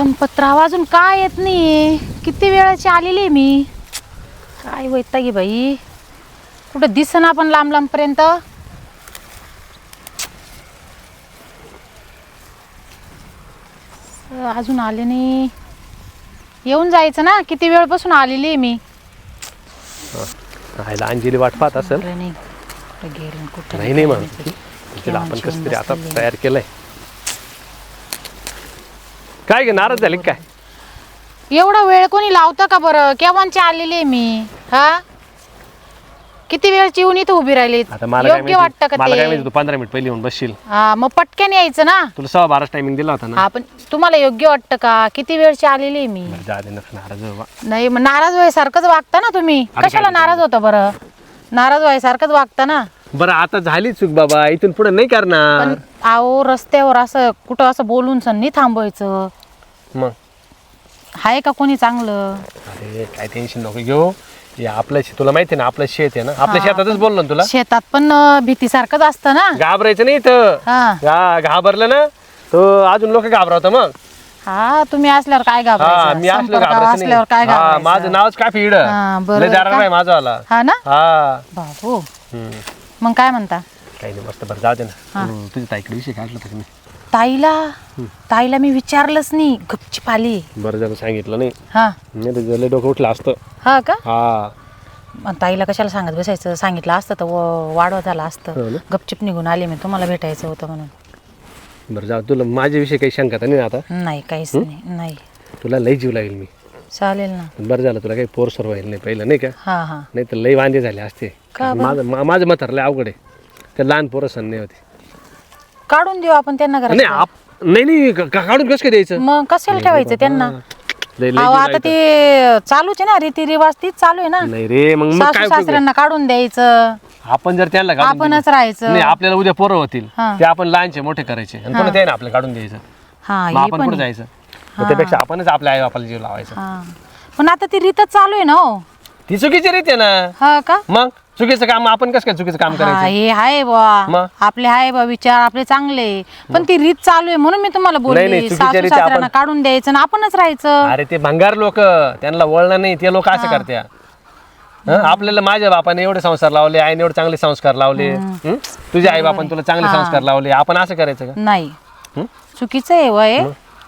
संपतराव अजून काय येत नाही किती वेळाची आलेली आहे मी? काय वैतागी बाई. कुठं दिसन आपण लांब लांबपर्यंत अं, अजून आले नाही. येऊन जायचं ना किती वेळपासून आलेली आहे मी. राहायला अंजली वाट पाहत असेल. नाही कुठं गेली कुठं नाही. म्हणून तिला आपण कसं तरी आता. तयार केलंय. काय गे नाराज झाली का काय? एवढा वेळ कोणी लावतं का बरं? केव्हाची आलेली आहे मी? हा? किती वेळची येऊन इथं उभी राहिली आता मला काय योग्य वाटतं माहिती का मला काय ते? माहिती तू पंधरा मिनिट पहिली येऊन बसशील. हा मग पटकन यायचं ना? तुला सव्वा बाराच टायमिंग दिला होता ना? हा पण तुम्हाला योग्य वाटतं का? किती वेळची आलेली आहे मी? बरं, जा दे नका नाराज बा. नाही मग नाराज व्हायसारखंच वागता ना तुम्ही? काय कशाला नाराज होता बरं? नाराज व्हायसारखंच वागता ना? बरं आता झाली चूक बाबा इथून पुढे नाही करणार. पण आहो रस्त्यावर असं कुठं असं बोलून सन्नी थांबवायचं. मग? आहे का कोणी चांगलं? अरे काय टेन्शन नको घेऊ. हे आपलं शे- तुला माहिती आहे ना आपलं शेत आहे ना आपल्या शेतातच बोललो ना तुला. शेतात पण अं, भीतीसारखंच असतं ना. घाबरायचं नाही इथं. हा. घा- घाबरलं ना तो अजून लोक घाबरवतं मग. हा तुम्ही असल्यावर काय हा घाबरायचं? मी असलो संपर्कावर घाबरायचं असल्यावर काय नाही हा घाबरायचं? माझं नावच काय फिड हा, बरोबर लय दाराला का? आहे माझं आला हा ना? हा. बाबू. हम्म. मग काय म्हणता? काही नाही मस्त बरं. जाऊ दे ना. हम्म, तुझ्या ताईकडे विषय काढला होता का मी. ताईला? ताईला मी विचारलंच नाही गपचीप आली. बरं झालं सांगितलं नाही. हा. नाही तर लय डोकं उठलं असतं. हा का? हा. मग ताईला कशाला सांगत बसायचं? सांगितलं असतं तर व- वाढवा झालं हो असतं ना. गपचिप निघून आले मी तुम्हाला भेटायचं होतं म्हणून. बरं जाऊ तुला माझ्याविषयी काही शंका तर नाही ना आता? नाही काहीच नाही नाही. तुला लई जीव लागेल मी. चालेल ना. बरं झालं तुला काही पोरसर व्हायला नाही पहिलं नाही का? हा हा. नाही तर लई वांदे झाले असते. का बरं? माझं मा- माझं मत लय अवघड आहे. ते लहान पोरं सण नाही होते. काढून देऊ आपण त्यांना नाही घरात आप नाही नाही का- का- काढून कसं काय द्यायचं? मग कशाला ठेवायचं त्यांना? लय- लय अहो जीव आता. ते चालूच आहे ना रीतिरिवाज तीच चालू आहे ना. नाही रे मग मग काय सासू उपयोग आहे? सासऱ्यांना काढून द्यायचं. आपण जर त्यांना काढून आपणच राहायचं. नाही आपल्याला उद्या पोरं होतील. हा. ते आपण लहानचे मोठे करायचे. आणि पुन्हा ते ना आपल्याला काढून द्यायचं? हा मग हे आपण पण कुठे आहे. जायचं. मग त्यापेक्षा आपणच आपल्या आई बापाला जीव लावायचा. हा. पण आता ती रीतच चालू आहे ना हो. ती चुकीची रीत आहे ना. हा का? मग? चुकीचं काम आपण कसं काय चुकीचं काम हा करायचं? हे आहे बा मग? आपले आहे बा विचार आपले चांगले. पण ती रीत चालू आहे म्हणून मी तुम्हाला नाही, बोलली. चुकीच्या सासू रीती सासऱ्यांना काढून द्यायचं ना आपणच राहायचं. अरे ते भंगार लोक त्यांना वळलं नाही ते लोक असं करत्या हं? आपल्याला माझ्या बापाने एवढे संस्कार लावले आईने एवढे चांगले संस्कार लावले. हं? तुझ्या आई बापाने तुला चांगले संस्कार लावले. आपण असं करायचं का? नाही. हं? चुकीचं आहे वय.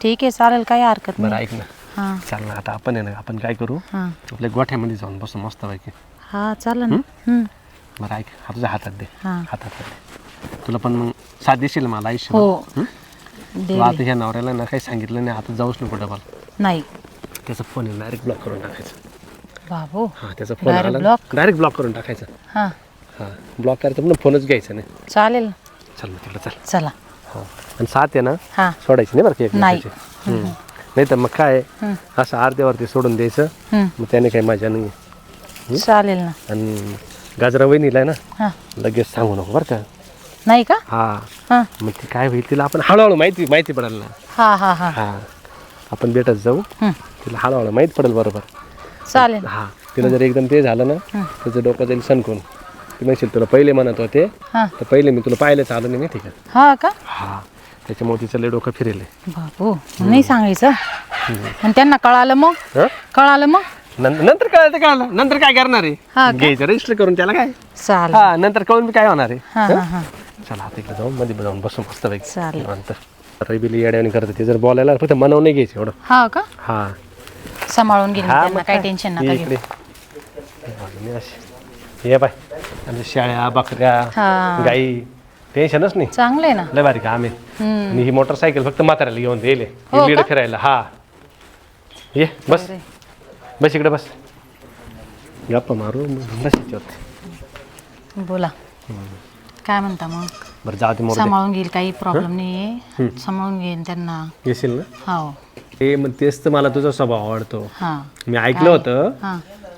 ठीक आहे चालेल काही हरकत बरं नाही. ऐक ना. हा. चाल ना आता आपण आहे ना आपण काय करू? हा. आपल्या गोठ्यामध्ये जाऊन बसू मस्त पैकी. हा चालेल ना हं. बरं ऐक. हा तुझ्या हातात दे. हा. हातात दे. तुला पण मग साथ देशील मला आयुष्य हो. आता ह्या नवऱ्याला ना काही सांगितलं नाही. आता जाऊच नको डबल. नाही. त्याचा फोन डायरेक्ट ब्लॉक करून टाकायचा. बाबू. हा त्याचा फोन Direct आला block? डायरेक्ट ब्लॉक करून टाकायचा. हा. हा ब्लॉक करायचं पण फोनच घ्यायचा नाही. चालेल. चल मग तिकडे चल. चला. हो. आणि साथ आहे ना हा. सोडायची नाही बरं का नाही. एकमेकाची. हम्म. नाही तर मग काय हं. असं अर्ध्यावरती सोडून द्यायचं. मग त्याने काही मजा नाही. चालेल ना. आणि गाजरा वहिनीला आहे ना लगेच सांगू नको बरं का. नाही का? हा. हा. मग ती काय होईल तिला आपण हळूहळू माहिती माहिती पडेल ना. हा हा हा. हा. आपण भेटत जाऊ. हं. तिला हळूहळू माहीत पडेल बरोबर. चालेल. हा. तिला जर एकदम ते झालं ना. त्याचं डोकं जाईल सणकून. ती म्हणशील तुला पहिले म्हणत होते हा. तर पहिले मी तुला पाहिलंच आलो नाही माहिती का? हा का? हा. त्याच्यामुळे तिचं लय डोकं फिरेल. बाबू नाही सांगायचं. आणि त्यांना कळालं मग? हं? कळालं मग? नं- नंतर कळलं तर कळलं. नंतर काय करणार हा आहे का? घ्यायचं रजिस्टर करून त्याला काय? हा नंतर कळून काय होणार आहे? हा हा हा? चला आता इकडे जाऊन मध्ये जाऊन बसू मस्त पैकी. चालेल. नंतर रबिली येड्याने करते ते. जर बोलायला फक्त मनवून नाही घ्यायचं एवढं. हा का? हा. सांभाळून घेईन मी हा त्यांना. मग काही काय? टेन्शन ये इकडे. अशी. आमच्या शेळ्या बकऱ्या हा. गाई टेन्शनच नाही. चांगलं आहे ना? लय बारीक आम्ही हम्म. आणि ही मोटरसायकल फक्त म्हाताऱ्याला घेऊन दिले हो का? फिरायला. हा. ये बस. बरं. बस इकडे बस. गप्पा मारू बस याच्यावरती बोला. काय म्हणता मग? बरं जाऊ दे मोर सांभाळून घेईल काही प्रॉब्लेम नाही सांभाळून घेईन त्यांना. येशील ना? हो. ते मग तेच तर मला तुझा स्वभाव आवडतो. हा. मी ऐकलं होतं हा.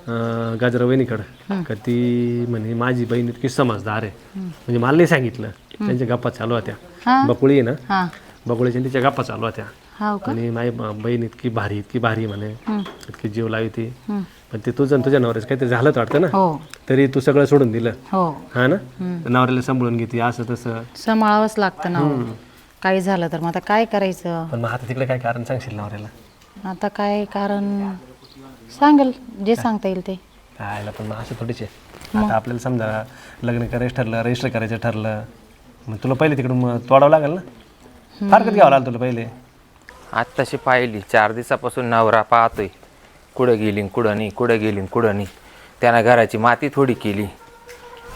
अं, गाजरा वहिनीकडं का ती म्हणे माझी बहीण इतकी समजदार आहे. म्हणजे मला नाही सांगितलं. त्यांच्या गप्पा चालू होत्या. हा? बकुळी आहे ना? हा. बकुळीच्या आणि तिच्या गप्पा चालू होत्या. का? आणि माझी ब- बहीण इतकी भारी इतकी भारी म्हणे. हं. इतकी जीव लावी ती हं. पण ते तुझं आणि तुझ्या नवऱ्याचं काहीतरी झालं तर वाटतं ना. हो. तरी तू सगळं सोडून दिलं. हो. हा ना? नवऱ्याला सांभाळून घेते असं तसं. सांभाळावंच लागतं ना हो. काही झालं तर मग आता काय करायचं? पण मग आता तिकडे काय कारण सांगशील नवऱ्याला? आता काय कारण? सांगेल जे सांगता येईल ते. आयला पण मग असं थोडीच आहे. आता आपल्याला समजा लग्न करायचं ठरलं रजिस्टर करायचं ठरलं मग तुला पहिले तिकडून मग तोडावं लागेल ना? फारकत घ्यावं लागेल तुला पहिले. आत्ताशी पाहिली चार दिवसापासून नवरा पाहतोय. कुठं गेली न कुठं नाही कुठं गेली न कुठं नाही. त्यानं घराची माती थोडी केली.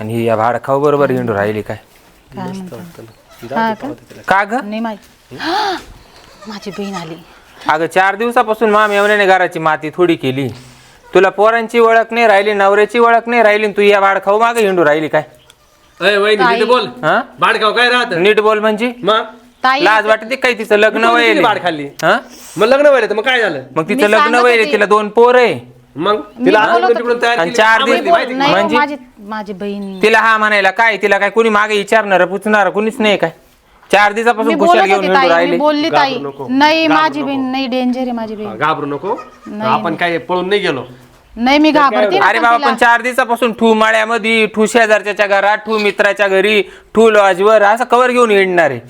आणि ही या भाडखाऊ बरोबर हिंडू राहिली काय? हा का? का ग? नाही माझी माझी बहीण आली. अगं चार दिवसापासून माम येवण्याने घराची माती थोडी केली. तुला पोरांची ओळख नाही राहिली नवऱ्याची ओळख नाही राहिली तू या भाडखाऊ मागे हिंडू राहिली काय? अय वहिनी नीट बोल. हा? बाडगाव काय राहत? नीट बोल म्हणजे? मग? ताई लाज वाटते काय तिचं लग्न तू किती खाल्ली. हा? मग लग्न व्हायला तर मग काय झालं? मग मी तिचं लग्न सांगत होती. तिला दोन पोर आहे. मग तिला बोलत आणून होते. तिकडून तयार आणि केली. चार हा, दिवस- माहिती- माहिती- नाही हो, म्हणजे? माझी माझी बहीण. तिला हा म्हणायला काय तिला काय कुणी मागे विचारणार पुचणार कुणीच नाही काय? चार मी दिवसापासून बोलत कुशाल घेऊन होती हिंडू ताई मी राहिले. बोलली ताई घाबरू नको. नाही घाबरू माझी नको. बहीण नाही डेंजर आहे माझी हा, बहीण. घाबरू नको. आपण काय पळून नाही गेलो. नाही मी घाबरते ना अरे पण बाबा तिला. पण चार दिवसापासून ठू माळ्यामध्ये ठू शेजारच्या घरात ठू मित्राच्या घरी ठू लॉजवर असं कवर घेऊन हिंडणार आहे.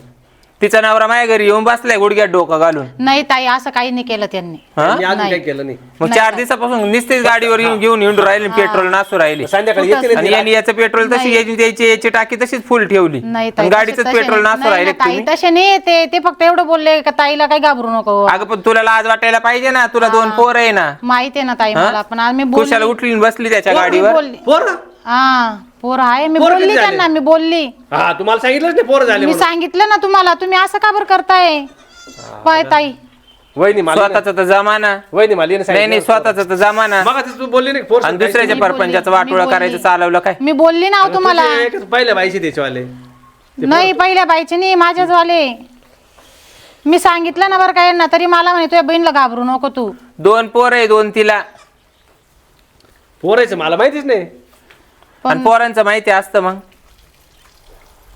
तिचा नवरा माझ्या घरी येऊन बसलाय गुडघ्यात डोकं घालून. नाही ताई असं काही नाही केलं त्यांनी. हा? मी अजून काही केलं नाही. मग चार दिवसापासून नुसतीच गाडीवर येऊन घेऊन हिंडू राहिले पेट्रोल नासू राहिले. संध्याकाळी येते ना आणि यांनी याचं पेट्रोल तशी याची त्याची याची टाकी तशीच फुल ठेवली. नाही आणि गाडीचं तसे- तसे पेट्रोल नाही. नासू नाही राहिले ना, ताई तुम्ही. तसे नाही. ते ते फक्त एवढं बोलले का ताईला काही घाबरू नको. अगं पण तुला लाज वाटायला पाहिजे ना. तुला दोन पोर आहे ना. माहिती आहे ना ताई? मला पण आज मी कुशाला बोलली उठली आणि बसली त्याच्या गाडीवर. बोलली. पोर? हा. पोर आहे मी पोरं बोलली झाले? त्यांना मी बोलली. हा तुम्हाला सांगितलंच नाही पोरं झाले मी म्हणून. सांगितलं ना तुम्हाला तुम्ही असं का बरं करताय? पाय ताई. वहिनी मला स्वतःचा तर जमाना. वहिनी मला हिने नाही नाही सांगितलं. स्वतःचा तर जमाना. मग आता तू बोलली नाही पोर आणि दुसऱ्याच्या मी बोलली, परपंचाचं मी वाटोळं बोलली. करायचं चालवलं काय? मी बोलली ना हो तुम्हाला. पहिल्या बाईशी त्याच्यावाले नाही पहिल्या बाईचे नाही माझ्याच वाले मी सांगितलं ना बरं काय ना तरी मला म्हणे तुझ्या बहिणीला घाबरू नको तू. दोन पोर आहे दोन तिला. पोरायचं मला माहितीच नाही. आणि पोरांचं माहिती असतं मग.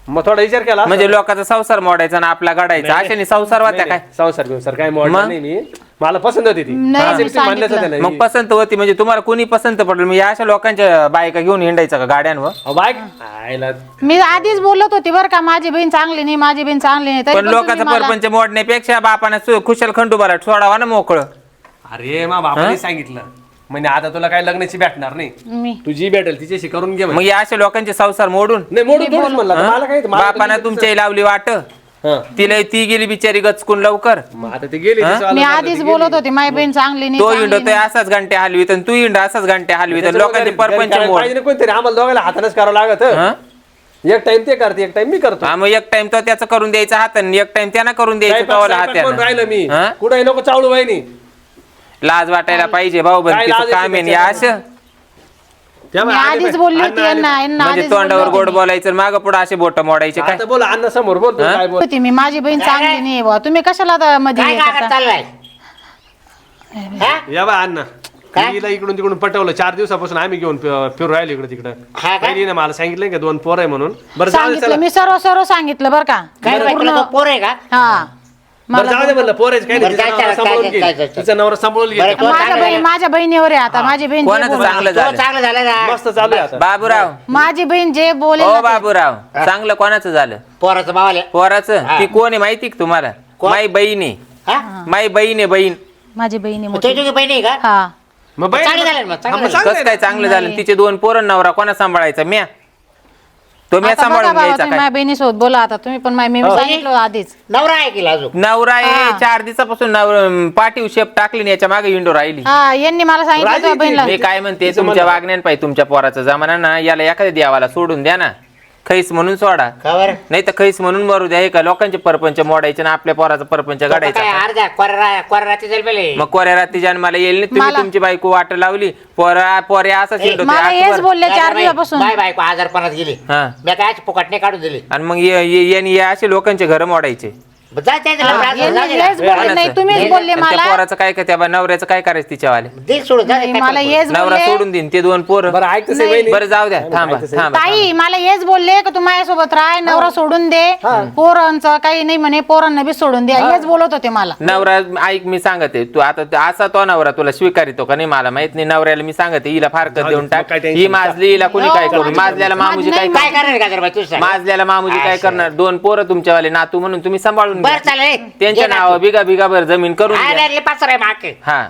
मग थोडा विचार केला म्हणजे लोकांचा संसार मोडायचा ना आपला घडायचा. अशाने संसार होत्या काय? संसार बिंसार काय मोडलं मग? नाही मी. मला पसंत होती ती. नाही, मी ते मान्यच सांगितलं. होतं ना. मग पसंत होती म्हणजे तुम्हाला कोणी पसंत पडलं? मी अशा लोकांच्या बायका घेऊन हिंडायचं का गाड्यांवर? अहो, बाय आयला. मी आधीच बोलत होती बरं का माझी बहीण चांगली नाही माझी बहीण चांगली नाही तरी पण पण लोकांचा तुम्ही मला- परपंच मोडण्यापेक्षा बापानं सु- खुशाल खंडूबाला सोडावा ना मोकळं. अरे मा बापाने सांगितलं. म्हणजे आता तुला काय लग्नाची भेटणार नाही. मी. तू जी भेटेल तिच्याशी करून घे म्हणे. मग या अशा लोकांचे संसार मोडून. नाही मोडून थोडंच म्हणलं आता मला काय मला बापानं तुमच्या लावली वाट. हा. तिला ती गेली बिचारी गचकून लवकर. मग आता ते गेले तिचं आलं मी आधीच ते बोलत. होती माझी बहीण चांगली नाही तो चांगली हिंडतोय असाच घंटे हलवीत आणि तू हिंड असाच घंटे हलवीत आणि त्याच्यामुळे लोकांचे घरी- घरी परपंच करायला मोड. पाहिजे ना कोणतरी आम्हाला दोघांना हातानेच करावं लागत. हा? एक टाइम ते करते एक टाइम मी करतो. हा, मग एक टाइम तो त्याचं करून द्यायचा हात आणि एक टाइम त्यानं करून द्यायचं राहिलं मी? हा? कुठे नको चावळू वहिनी. लाज वाटायला पाहिजे भाऊ काय लाज येते काम आहे या असं. मी आधीच बोलली होती यांना यांना म्हणजे आधीच तोंडावर गोड बोलायचं माग पुढे असे बोट मोडायचे काय? आता बोल अण्णा समोर बोल तू काय बोल होती मी माझी बहीण चांगली नाही बुवा. तुम्ही कशाला आता मध्ये काय हे काय करता? चाललंय? हा? या बा अण्णा काय? तिला इकडून तिकडून पटवलं. चार दिवसापासून आम्ही घेऊन फिरू राहिलो इकडे तिकडं. हा का? पहिली ना मला सांगितलं का दोन पोर आहे म्हणून? बरं जाऊ दे सांगितलं चला. मी सर्व सर्व सांगितलं बरं का. काय पूर्ण- बाई, तुला तो पोर आहे का? हा. बरं मला जाऊ दे म्हणलं पोरायचं काही नाही बरं, तिचा काय नवरा चाललं, सांभाळून काय- काय घे चाललं? तिचा नवरा सांभाळून घे बरं, तो माझ्या चांगला बहीण झाला. माझ्या बहिणीवर आहे आता माझी बहीण जे कोणाचं चांगलं तो झालं चांगलं झालं ना. मस्त चालू आहे आता. बाबूराव. माझी बहीण जे बोले ओ बाबूराव चांगलं कोणाचं झालं? पोराचं मावाले पोराचं? हा. ती कोण आहे माहिती का तुम्हाला? कोण? माई बहीण. आहे हा? माई बहीण आहे बहीण. माझी बहिणी मग मोठी. तुझी बहिणी आहे का? हा. मग बाई- चांगलं झालं मग, चांगलं हा, मग झालं. चांगलं कसं काय चांगलं झालं? नाही. तिचे दोन पोरं नवरा कोणा सांभाळायचा? म्या. तो म्या आता बघा सांभाळून बाबा घ्यायचा तुम्ही काय माझ्या बहिणीसोबत बोला आता तुम्ही पण माझ्या मी हो. सांगितलं आधीच नवरा आहे की अजून नवरा आहे. चार दिवसापासून नवर पाठीव शेप टाकली याच्या मागे इंडो राहिली हा यांनी मला सांगितलं तुझ्या. बहिणीला मी काय म्हणते तुमच्या. वागण्यान पाहिजे तुमच्या पोराचा जमाना ना याला एखाद्या देवाला सोडून द्या ना खैस म्हणून सोडा. नाही तर खैस म्हणून मरू द्या. हे का लोकांचे परपंच मोडायचे ना आपल्या पोराचा परपंच काय कोरा कोरा पहिले. मग कोऱ्या रात्री जन्माला येईल नाही. तुम्ही मला- तुमची बायको वाट लावली. पोरा पोऱ्या असं ए, शिंडतो मला हेच बोलले चार दिवसापासून. बाय बायको आजारपणात गेली. हा. मी काय फुकटणे काढून दिली? आणि मग ये- ये- यांनी या असे लोकांचे घर मोडायचे. जा बोलले नाही तुम्हीच नाही, बोलले आणि त्या मला. पोराचं काय काय त्या बा- नवऱ्याचं काय करायचं तिच्यावाले? दे सोडून जा दे, नाही, काय मला हेच नवरा बोलले सोडून देईन ते दोन पोरं. बरं ऐक बरं जाऊ द्या थांबा थांबा. ताई मला हेच बोलले का तू माझ्यासोबत राह नवरा सोडून दे. पोरांचं काही नाही म्हणे पोरांना बी सोडून दे. हेच बोलत होते मला. नवरा ऐक मी सांगते. तू आता ते- असा तो नवरा तुला स्वीकारितो का नाही मला माहीत नाही. नवऱ्याला मी सांगते हिला फारकत देऊन टाक. काय tension ही नाही. माजली हिला कोणी काय हो, करू? माझी- माजल्याला मामुजी काय नाही, काय करणार का जर बाई तू सांग. माजल्याला मामुजी काय. करणार? दोन पोरं तुमच्यावाले नातू म्हणून तुम्ही सांभाळून करून बरं घ्या चालेल. त्यांच्या घे ना नाव तू. बिगा बिगाभर जमीन करून घ्या पाच आहे माग हा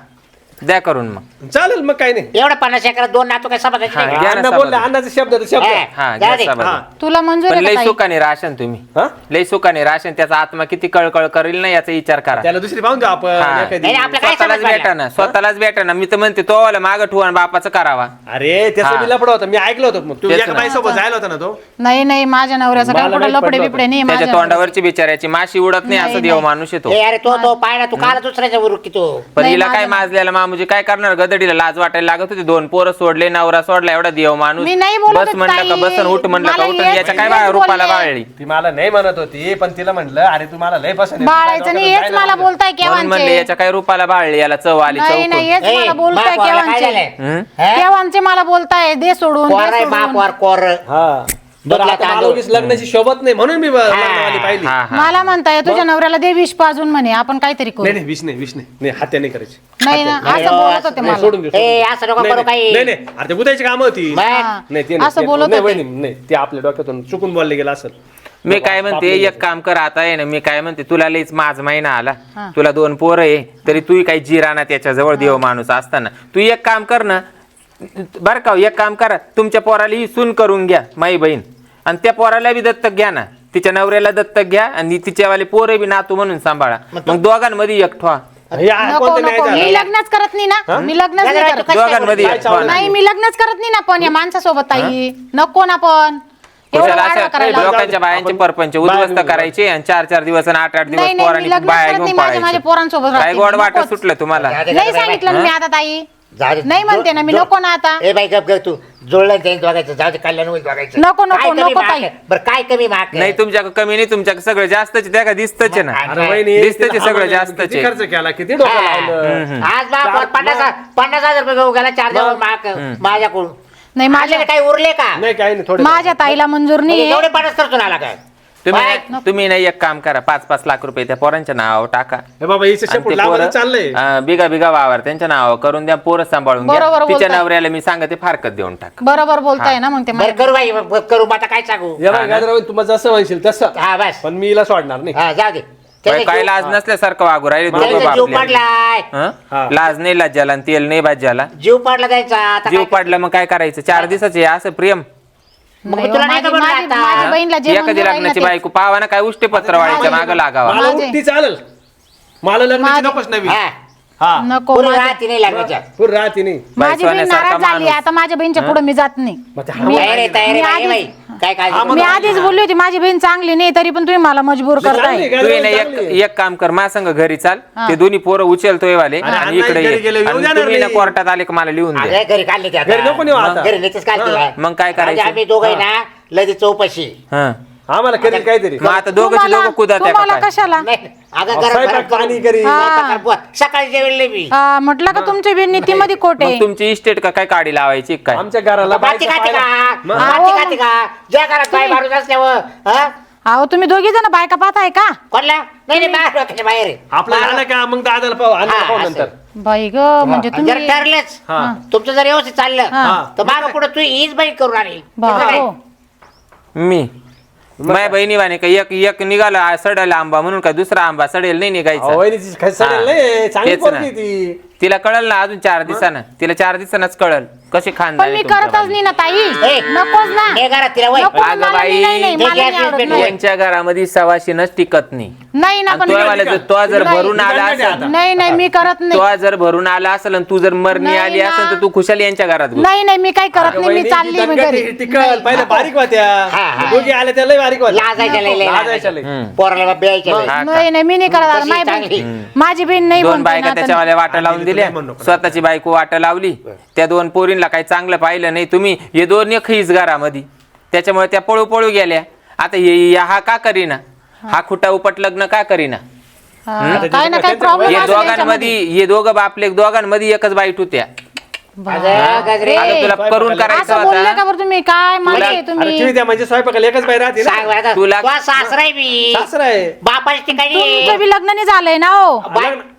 द्या करून मग चालेल मग काही नाही एवढं पन्नास एकरात दोन नातू काय समाजाची हा, नाही घ्या ना अण्णा बोलले सभासद. अण्णाचा शब्द तर शब्द हा. घ्या. सभासद. तुला मंजूर पण आहे लय का ताई? सुखाने राशन तुम्ही हा? लय सुखाने राशन त्याचा आत्मा किती कळकळ करेल ना याचा विचार करा त्याला दुसरी पाहून देऊ आपण हा. एखादी. नाही, आपलं काय स्वतःलाच समज भेटा ना स्वतःलाच भेटा ना मी तर म्हणते तो वाला माग ठेवून बापाचं करावा अरे त्याचा हा. मी लपडा होता मी ऐकलं होतं मग तू तेच एका ना. बाईसोबत जायला होता ना तो नाही नाही माझ्या नवऱ्याचं काय कुठं लपडे पडलं बिपडे नाही त्याच्या माझ्या तोंडावरची बिचाऱ्याची माशी उडत नाही असं देव. माणूस येतो ए अरे तो तो पाय ना तू काला दुसऱ्याच्या की तो पण नाही, हिला माझं काय नाही. माजलेला मामुजी काय करणार? गदडीला लाज वाटायला लागत होती. दोन पोरं सोडले नवरा सोडला एवढा देव माणूस. मी नाही बोलत बस म्हणलं का ताई. बसन उठ म्हणलं का मला हेच- याच्या काय हेच रुपाला बोलले. बाळली? ती मला नाही म्हणत होती पण तिला म्हटलं अरे तू मला लय पसंत आहे. बाळायचं नाही हेच मला बोलताय म्हणून म्हणले केव्हांचे? याच्या काय रुपाला बाळली? याला चव आली नाही नाही चौकून हेच मला बोलताय काय केव्हांचे? झालंय? हम्म? हे? केव्हांचे मला बोलताय? दे सोडून दे कोर आहे सोडून. बाप वर कोर. हा. बरं दुधला आता मला तांदूळ. उगीच लग्नाची शोभत नाही म्हणून मी ब- लग्नवाली पाहिली हा हा मला म्हणताय तुझ्या नवऱ्याला दे विष पाजून म्हणे आपण काहीतरी करू नाही नाही विष नाही विष नाही नाही हत्या नाही करायची नाही ना नाही, असं बोलत असं होते नाही, मला सोडून दे ए, सोडून असं दे. नको नाही, करू काही. नाही नाही अरे ते बुधायची कामं होती मग? हा. नाही ते नाही, असं ते- बोलत नाही, होते. वहिनी, नाही ते आपल्या डोक्यातून चुकून बोलले गेलं असेल मी काय म्हणते एक काम कर आता आहे ना मी काय म्हणते तुला लईच माझ महिना आला हा. तुला दोन पोरं आहे तरी तू काही जिराना त्याच्याजवळ देव माणूस असताना तू एक काम कर ना बर का एक काम करा तुमच्या पोराला ही सून करून घ्या माई बहीण. आणि त्या पोराला बी दत्तक घ्या ना. तिच्या नवऱ्याला दत्तक घ्या आणि तिच्यावाले पोरं बी नातू म्हणून सांभाळा. मग दोघांमध्ये एक ठेवा हे नको कोणतं नको? मी लग्नच करत नाही ना. मी लग्नच नाही, करत. दोघांमध्ये एक ठेवा. नाही मी लग्नच करत नाही ना पण या माणसासोबत ताई. नको ना पण. एवढं कुशाला वाढवा असं करायला लोकांच्या बायांचे आपण परपंच उद्ध्वस्त. करायचे आणि चार चार दिवस आणि आठ आठ दिवस नाही, नाही, मी पोरांनी लग्नच बाया करत घेऊन नाही, माझ्या- माझ्या पोरांसोबत काय राहते. गोड वाटत नकोच. सुटलं तुम्हाला. नाही सांगितलं ना मी आता ताई. नाही म्हणते ना मी नको ना आता. ए बाई गप गप तू जुळलं जाईल बघायचं जाऊ दे कल्याण होईल बघायचं नको, नको, काय कमी नको ताई. बरं काय कमी माग? नाही तुमच्या कमी नाही तुमच्या सगळं जास्तच त्या का दिसतच ना. मग अरे वहिनी, दिसतं तिला सगळं आम्हाला जास्तच किती आहे. खर्च केला? किती डोकं. लावलं? आज चार- पन्नास पन्नास हजार रुपये घेऊ गेला चार दिवस माग माझ्याकडून. नाही माझ्या काही उरले का? नाही काही नाही थोडे माझ्या ताईला मंजूर म्हणजे नाही एवढे पन्नास खर्चून आला काय? तुम्ही तुम्ही नाही एक काम करा पाच पाच लाख रुपये त्या पोरांच्या नावावर टाका. हे बाबा हिचं आणि शेपूट ते लावायला पोरं, चाललंय. अं, बिगा बिगा वावर त्यांच्या नावावर करून द्या पोरं सांभाळून घ्या. तिच्या बोलताय. नवऱ्याला मी सांगते फारकत देऊन टाक. बरोबर बोलताय ना मग ते बरं करू बाई ब- करू आता काय सांगू? या बाई, गाजराबाई, तुम्हाला जसं म्हणशील तसं. हा बस. पण मी हिला सोडणार नाही. हा जाऊ दे. काय त्याचा काय जीव- लाज नसल्यासारखं वागू राहिले दोघं त्याचा जीव बापले पडलाय. हं? हा. लाज नाही लाज्याला आणि तेल नाही भाज्याला. जीव पडला जायचा आता जीव काय- पडला मग काय करायचं? चार दिवसाचे असं प्रेम. मग नाही मी तुला हो, नाही माझी- का म्हणलं माझी- आता? माझ्या बहिणीला जे एखादी ना लग्नाची ते- बायको पावा ना काय उष्टे पत्र वाढीच्या मागं लागावा. मला माझे- उठती चालेल. मला लग्नाची माझे- नकोच नवी हा. हा. नको माझी- राहते नाही लग्नाच्या. पूर राहते नाही. माझी बहीण नाराज झाली माणूस. आता माझ्या बहिणीच्या पुढे मी जात नाही. मग ते मी- तयार आहे तयार आहे मी बाई, आधीच- बाई. काय काय हा, मग- मी आधीच बोलली होती माझी बहीण चांगली नाही तरी पण तुम्ही मला मजबूर करताय तू ये ना. एक एक काम कर माझ्या संग घरी चाल. ते दोन्ही पोरं उचलतोय वाले आणि अण्णा इकडे घरी ये गेले, येऊ आणि देणार तुम्ही ना नाही. कोर्टात आले का मला लिहून दे घरी काढले ते आता. घरी नको नेऊ आता. घरी नेतेच काढते हा. मग काय करायचं? आम्ही दोघं ना लगेच चौपाशी हं. आम्हाला करेल काहीतरी मग आता दोघं तुम्हाला दोघं कुदात तुम्हाला कशाला नाही अगं अहो, गरम स्वयंपाक गरम पाणी करून- करी. स्वयंपाक कर. सकाळी जेवले मी हा, म्हटलं का तुमची बहीण नीतीमध्ये मग तुमची इस्टेट का काय काढी लावायची काय आमच्या घराला माती बायका खाते पाहायला- का मग- माती खाते का ज्या घरात बाय मारून असल्यावर हा? अहो तुम्ही दोघी जण बायका पाहताय का कोणला नाही नाही बाहेर डोक्याच्या बाहेर आहे. का मग दादाला पाहू अण्णाला हा, पाहू असं. नंतर बाई ग म्हणजे आणि जर तुम्ही ठरलंच हा. तुमचं जर व्यवस्थित चाललं हा. तर माग पुढे तू हीच बाई करून आणली बा-? हो. मी माझ्या बहिणी वाणे का एक एक निघाला सडेल आंबा म्हणून काय दुसरा आंबा सडेल नाही निघायचा वहिनीची काही सडेल हा. नाही चांगली तेच ना. पोरगी ती तिला कळल ना अजून चार दिवसानं तिला चार दिवसानच कळल कशी खान पण मी करतच नाही ना ताई ए, नकोच ना हे घरात तिला वय नको अगं मला बाई, नाही, नाही, नाही, ते मला नाही गॅस आवडत, पेटवून नाही. यांच्या घरामध्ये सवाशीनच टिकत नाही नाही ना आणि पण तो वाला जर तो जर नाही. भरून आला निघाल ना ते असेल. नाही नाही मी करत नाही तो जर भरून आला असेल आणि तू जर मरणी नाही आली ना. असेल तर तू खुशाल यांच्या घरात घुस. नाही नाही मी काही करत नाही मी चालली मी घरी टिकल पहिल्या बारीक होत्या हा. दोघी आल्या त्या लय बारीक होत्या लाजायच्या लय लय लाजायच्या लय. हम्म. पोराला ब्यायच्या लय. हा का? नाही नाही मी नाही करत माझी चांगली. बहीण माझी बहीण नाही दोन म्हणते बायका ना आता. त्याच्यावाल्या वाटा लावून दिल्या. स्वतःची बायको वाटा लावली. त्या दोन पोरींना काही चांगलं पाहिलं नाही. तुम्ही हे दोन एक हीच घरामध्ये. त्याच्यामुळे त्या पळू पळू गेल्या. आता हे हे- हा का करीना? हा खुटा उपट लग्न का करीना? हा, हे? दोघांमध्ये हे दोघं बापले दोघांमध्ये एकच बाईट होत्या. तुला करून करायचं असं बोलले होता का बरं तुम्ही? काय म्हणजे स्वयंपाकाला एकच बाई राहते. तुला- सासरा आहे मी. सासरा आहे. बापाच्या ठिकाणी तुमचं बी लग्न नाही झालंय ना हो.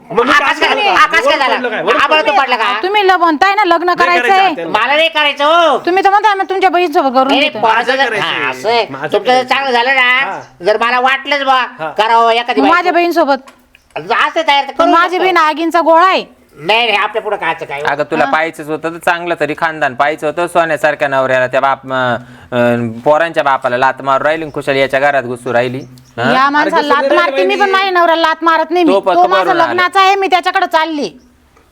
मग मी आकाश काय काय केलं? आकाश काय वरून झाला पडलं काय? वरून आम्हाला पडलं तू पडला का तुम्ही ल म्हणताय ना लग्न करायचं करायचंय आपल्याला. मला नाही करायचं हो तुम्ही तर म्हणताय आम्ही तुमच्या बहीण सोबत करून नाही, देतो पोराचं जर- करायचं. हा, असं आहे. माझं तुमचं जर करायचं. चांगलं झालं ना हा. जर मला वाटलंच बा हा. करावं एखादी माझ्या बायको. बहीण सोबत असं तयार तर पण करू माझी शकतो. बहीण आगींचा गोळा आहे नाही नाही आपल्या पुढे कायचं काय अगं तुला पाहायचंच होतं तर चांगलं तरी खानदान पाहायचं होतं सोन्यासारख्या नवऱ्याला त्या बाप अं, पोरांच्या बापाला लात मारून राहिली आणि खुशाल याच्या घरात घुसू राहिली हं? या माणसाला लात मारते मी पण माझ्या नवऱ्याला लात मारत नाही मी तो माझा आला. लग्नाचा आहे मी त्याच्याकडे चालली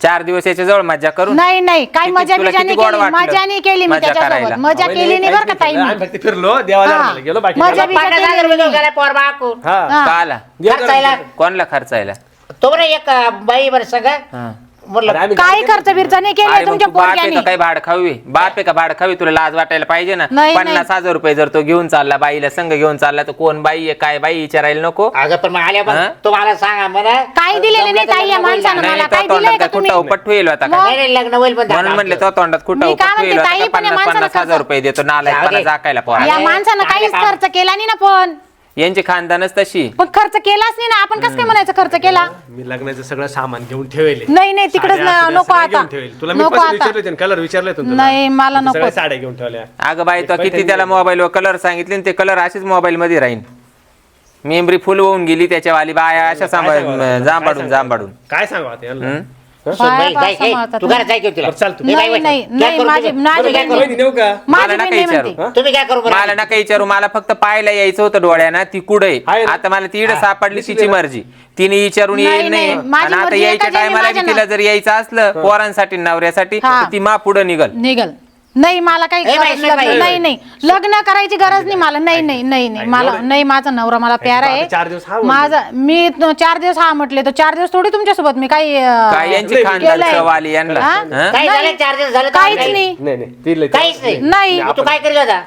चार दिवस याच्या जवळ मजा करून नाही नाही काय किती- मजा तुला बिजा किती नाही गोड केली वाटलं? मजा नाही केली मी मजा त्याच्यासोबत करायला. मजा केली नाही बरं का ताई केलं. मी आम्ही फक्त फिरलो देवाला गेलो बाकी मजा काय बी- नाही. पन्नास हजार रुपये गेला पोर बाकून हा हा. का आला खर्चायला कोणला खर्चायला तो बरं एक अं, बाई बरं सगळं हं. आम्ही काही खर्च बिर्च नाही केला अरे मग तुमच्या तू बाप आहे पोरग्याने? का काही भाड खावी बाप आहे का भाड खावी तुला लाज वाटायला पाहिजे ना. नाही, पन्नास हजार रुपये जर तो घेऊन चालला बाईला संघ घेऊन चालला तर कोण बाई आहे काय बाई विचारायला नको? अगं पण मग आल्या हा? पण तो मला सांगा मला काही दिलेलं नाही ताई या माणसानं. मला नाही काय तो दिलंय तोंडात का काय तुम्ही? खुट्टा उपट होईल होता का नाही नाही, लग्न होईल पण म्हणून म्हणले तो तोंडात खुट्टा मी काय उपट होईल म्हणते, होता ताई, का पण या पन्नास माणसाला पन्नास हजार कसं- रुपये देतो नालायकपणा जाऊ दे. जाकायला या माणसानं काहीच. खर्च केला नाही ना पण. यांची खानदानच तशी. पण खर्च केलाच नाही ना. आपण कसं काय म्हणायचं खर्च केला? मी लग्नाचं सगळं सामान घेऊन ठेवले. नाही नाही तिकडच नको आता. तुला मी नको आता. विचारले कलर विचारले तुला. नाही मला नको साड्या घेऊन ठेवल्या. अगं बाई तो किती त्याला. मोबाईलवर कलर सांगितले आणि ते कलर असेच मोबाईल मध्ये राहीन. मेमरी फुल होऊन गेली त्याच्यावाली बाया अशा काय सांभाळ सांगावं आता? काय जांबाडून सांगावं? जांबाडून काय सांगू आता यांना? सोन बाई, बाया जाय, पाय ए, सांभाळतात तू ना. घरात जाय घेऊन तिला बरं, चाल तू. नाही, नाही बाई, नाही काय नाही करू माझी तुम्ही? माझी तुम्ही काय बहीण करू? वहिनी नेऊ का माझी मला नका नाही विचारू. म्हणते तुम्ही काय करू बरं? मला नका विचारू मला फक्त पाहायला यायचं होतं डोळ्याना ती कुठे आहे ना? आता मला ती इडं सापडली दिसली तिची ना? मर्जी तिने विचारून नाही, येईल नाही नाही, माझी आणि आता मर्जी यायच्या टायमाला माझ्या तिला ना- जर यायचं असलं पोरांसाठी नवऱ्यासाठी हा. तर ती मा पुढं निघल निघल नाही मला काही ए, बाई, गरज बाई, लग्न- बाई. नाही नाही लग्न करायची गरज नाही मला नाही नाही नाही नाही मला नाही माझा नवरा मला प्यारा चार दिवस हा आहे. माझा मी चार दिवस हा म्हटले तर चार दिवस थोडी तुमच्यासोबत मी काही अं, काय यांची लय खानदान केलंय. चवाली यांना हा? हं? काय नाही. झालं चार्जेस झालं काहीच नाही नाही नाही ती लय- काहीच नाही नाही मग तू काय करीत होता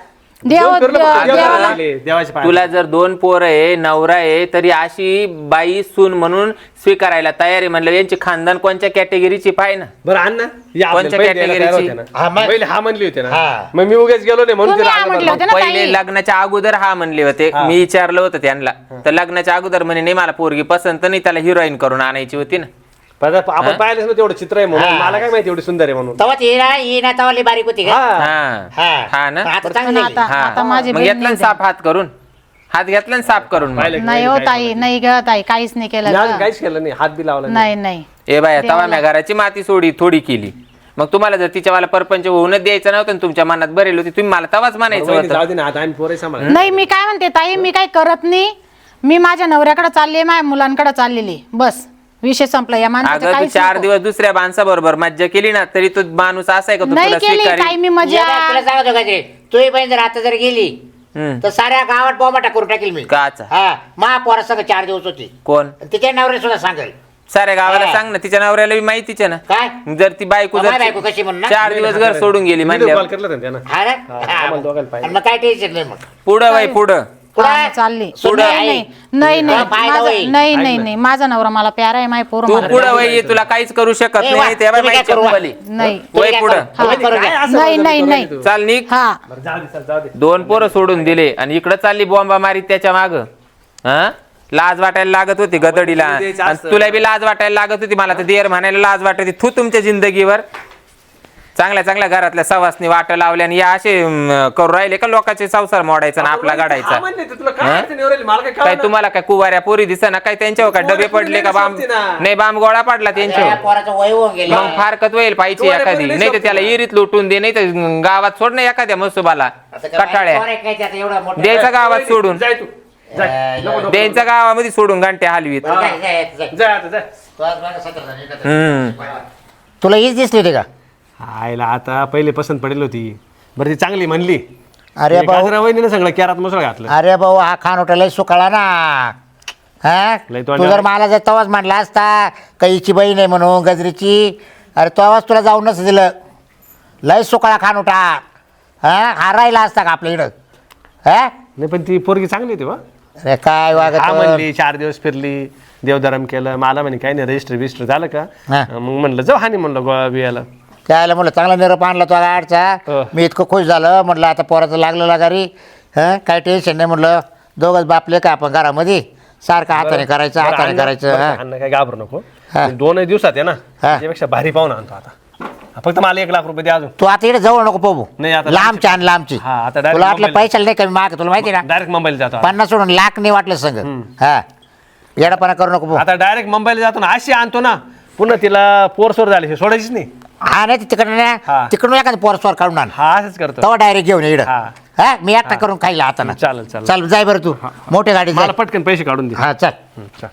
देव देव फिरलं फक्त अगं, देवाला देवाला लागले, देवाचे पाय. तुला जर दोन पोरं आहे नवरा आहे तरी अशी बाई सून म्हणून स्वीकारायला तयार आहे म्हणलं यांची खानदान कोणत्या कॅटेगरीची पाय ना बरं आण ना या आपल्याला कोणत्या पहिले द्यायला तयार category होते हा, ना मग- पहिले हा म्हणली होते ना हा. मग मी उगाच गेलो नाही म्हणून तुम्ही तिला आलं म्हटले बरं. होते ना पहिले ताई? लग्नाच्या अगोदर हा म्हणले होते. मी विचारलं होतं त्यांना तर लग्नाच्या अगोदर म्हणे नाही मला पोरगी पसंत नाही त्याला हिरोईन करून आणायची होती ना पण आपण पाहिलंच ना तेवढं चित्र आहे म्हणून. हा. मला काय माहिती एवढी सुंदर आहे म्हणून. तेव्हा ती ना ही ना तेव्हा लई बारीक होती का? हा. हा. हा. हा ना? आता पण चांगली झाली. आता आता माझी मग बहीण घेतला ना नाही साफ हात करून? हात घेतला ना साफ करून मग. पाहिलं की नाही हो काय ताई नाही ग ताई काहीच नाही केलं मी अजून ग. काहीच केलं नाही. हात बी लावला नाही. नाही नाही. ए बाया तवा. म्या घराची माती सोडी थोडी केली. मग तुम्हाला जर तिच्यावाला परपंच होऊनच द्यायचं नव्हतं तुमच्या मनात बरेल होती तुम्ही मला तवाच म्हणायचं वहिनी, होतं. जाऊ दे ना आता आम्ही पोरे सांभाळ नाही मी काय म्हणते ताई मी काही करत नाही. मी माझ्या नवऱ्याकडे चालली माझ्या मुलांकडे चाललेली बस. विषय संपला या माणसाचं अगं तू काहीच चार नको. दिवस दुसऱ्या माणसाबरोबर मज्जा केली ना तरी तो माणूस असा आहे का तू नाही तुला केली? काही मी ये बाई, तुला मजा सांगतो का ते तू पण जर आता जर गेली हम्म. तर साऱ्या गावात बोमाटा करून टाकेल मी काचा हा महापौरा संग चार दिवस होती कोण तिच्या नवऱ्या सुद्धा सांगेल साऱ्या गावाला हा. सांग ना तिच्या नवऱ्याला बी माहितीच आहे ना काय जर ती बायको जर बायको कशी म्हणून ना? चार दिवस घर सोडून गेली व्हिडिओ म्हणल्यावर कॉल केला होता ना त्यानं हा ना? हा, हा. आम्हाला दोघांना पाहिजे. आणि मग काय टेन्शन नाही मग पुढं बाई पुढं पुढं चालली. पुढं नाही. नाही नाही नाही. हा, पाय माझा- लावई. नाही नाही नाही. माझा नवरा मला प्यारा आहे माझ्या पोरं तू मला पुढं वय तुला काहीच करू शकत ए, वा, नाही तेव्हा तुम्ही काय माहिती करू वा? चप्पली नाही. वय काय पुढं. करू? तुम्ही करू काय द्या. असं नाही बोलतो नाही. तू नाही तू? चाल निघ. हा. बरं, जाऊ दे चल, जाऊ दे. दोन पोरं सोडून दिले आणि इकडं चालली बॉम्बा मारीत त्याच्या माग. हा? लाज वाटायला लागत होती गदडीला. आणि. तुला बी लाज वाटायला लागत होती मला तर देर म्हणायला लाज वाटत होती. तू तुमच्या जिंदगीवर चांगल्या चांगल्या घरातल्या सवासनी वाट लावल्या आणि या असे करू राहिले का लोकांचे संसार मोडायचा आणि आपला गाडायचा तुला काय तुम्हाला काय कुवाऱ्या पोरी दिसना? काय त्यांच्यावर काय डबे पडले का बाम नाही. ना. बाम गोळा पडला त्या त्यांच्यावर. पोराचं वय होऊन गेलं. मग फारकत होईल पाहिजे एखादी. नाही तर त्याला ना. इरीत लुटून दे नाही तर गावात सोड ना एखाद्या मसुबाला. कठाळ्या? द्यायचा गावात सोडून. जाय तू. जाय. नको, नको. द्यायचा गावामध्ये सोडून घंटे हलवीत. तुला हीच दिसली होती का? आईला आता पहिले पसंत पडेल होती. बरं ती चांगली म्हणली. अरे भाऊ. गाजरा वहिनीनं सगळं कॅरात मसळ घातलं. अरे भाऊ हा खान लय सुकाळा ना. हा? लय तू तोंडावर. जर मला जर तवाच म्हणला असता कैची बहीण आहे म्हणून गजरीची अरे तो आवाज तुला जाऊन नसं दिलं. लय सुकाळा खान उठा हा? हा राहिला असता का आपल्या इकडं? हा? नाही पण ती पोरगी चांगली होती बा. अरे काय हा वागत? म्हणली चार दिवस फिरली देवधर्म केलं. मला म्हणे काही नाही रजिस्टर बिजिस्टर झालं का? हा. मग म्हणलं जाऊ हानी म्हणलं गोवा बियाला त्याला म्हणलं चांगला निरोप आणला तो गाडचा हो. मी इतकं खुश झालं म्हटलं आता पोराचं लागलं घरी हां काय टेन्शन नाही म्हटलं दोघंच बापले का आपण घरामध्ये सारखं हाताने करायचं हाताने करायचं हा. काय घाबरू नको. दोन दिवसात आहे ना. त्याच्यापेक्षा भारी पाहून आणतो आता फक्त मला एक लाख रुपये द्या अजून तू आता इकडे जवळ नको पाहू नाही, आता लांबची आण लांबची हा, तुला वाटलं. पैशाला नाही कमी माग तुला माहिती ना डायरेक्ट मुंबईला जातो. पन्नास सोडून लाख नाही वाटलं संग हा येडापणा करू नको. आता डायरेक्ट मुंबईला जातो ना अशी आणतो ना पुन्हा तिला पोरसोर झाली सोडायचीच नाही हा नाही तिकडनं हा. एखादं पोरस्वर काढून आण. हा असंच करतो. तेव्हा डायरेक्ट घेऊन इकडं. हा. हा मी एकटा करून खायला आता ना. चालेल, चालेल. चल जाय बरं तू. मोठ्या मला जाय. पटकन पैसे काढून दे. हा चल. हं, चल.